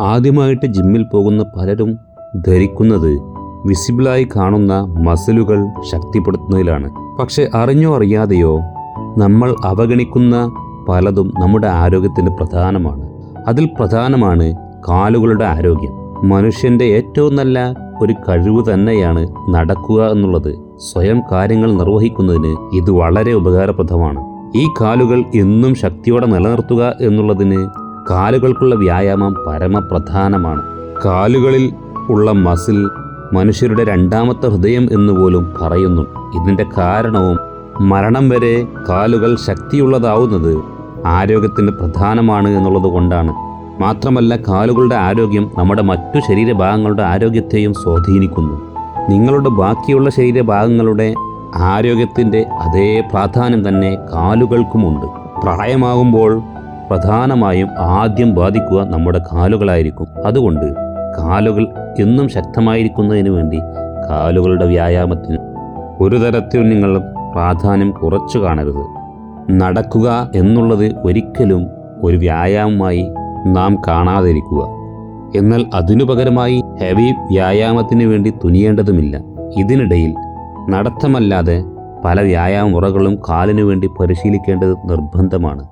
ആദ്യമായിട്ട് ജിമ്മിൽ പോകുന്ന പലരും ധരിക്കുന്നത് വിസിബിളായി കാണുന്ന മസിലുകൾ ശക്തിപ്പെടുത്തുന്നതിലാണ്. പക്ഷെ അറിഞ്ഞോ അറിയാതെയോ നമ്മൾ അവഗണിക്കുന്ന പലതും നമ്മുടെ ആരോഗ്യത്തിന് പ്രധാനമാണ്. അതിൽ പ്രധാനമാണ് കാലുകളുടെ ആരോഗ്യം. മനുഷ്യന്റെ ഏറ്റവും നല്ല ഒരു കഴിവ് തന്നെയാണ് നടക്കുക എന്നുള്ളത്. സ്വയം കാര്യങ്ങൾ നിർവഹിക്കുന്നതിന് ഇത് വളരെ ഉപകാരപ്രദമാണ്. ഈ കാലുകൾ എന്നും ശക്തിയോടെ നിലനിർത്തുക എന്നുള്ളതിന് കാലുകൾക്കുള്ള വ്യായാമം പരമപ്രധാനമാണ്. കാലുകളിൽ ഉള്ള മസിൽ മനുഷ്യരുടെ രണ്ടാമത്തെ ഹൃദയം എന്ന് പോലും പറയുന്നു. ഇതിന്റെ കാരണവും മരണം വരെ കാലുകൾ ശക്തിയുള്ളതാവുന്നത് ആരോഗ്യത്തിന് പ്രധാനമാണ് എന്നുള്ളത് കൊണ്ടാണ്. മാത്രമല്ല കാലുകളുടെ ആരോഗ്യം നമ്മുടെ മറ്റു ശരീരഭാഗങ്ങളുടെ ആരോഗ്യത്തെയും സ്വാധീനിക്കുന്നു. നിങ്ങളുടെ ബാക്കിയുള്ള ശരീരഭാഗങ്ങളുടെ ആരോഗ്യത്തിന്റെ അതേ പ്രാധാന്യം തന്നെ കാലുകൾക്കുമുണ്ട്. പ്രായമാകുമ്പോൾ പ്രധാനമായും ആദ്യം ബാധിക്കുക നമ്മുടെ കാലുകളായിരിക്കും. അതുകൊണ്ട് കാലുകൾ എന്നും ശക്തമായിരിക്കുന്നതിന് വേണ്ടി കാലുകളുടെ വ്യായാമത്തിന് ഒരു തരത്തിലും നിങ്ങൾ പ്രാധാന്യം കുറച്ചു കാണരുത്. നടക്കുക എന്നുള്ളത് ഒരിക്കലും ഒരു വ്യായാമമായി നാം കാണാതിരിക്കുക. എന്നാൽ അതിനു പകരമായി ഹെവി വ്യായാമത്തിന് വേണ്ടി തുനിയേണ്ടതുമില്ല. ഇതിനിടയിൽ നടത്തമല്ലാതെ പല വ്യായാമ മുറകളും കാലിനു വേണ്ടി പരിശീലിക്കേണ്ടത് നിർബന്ധമാണ്.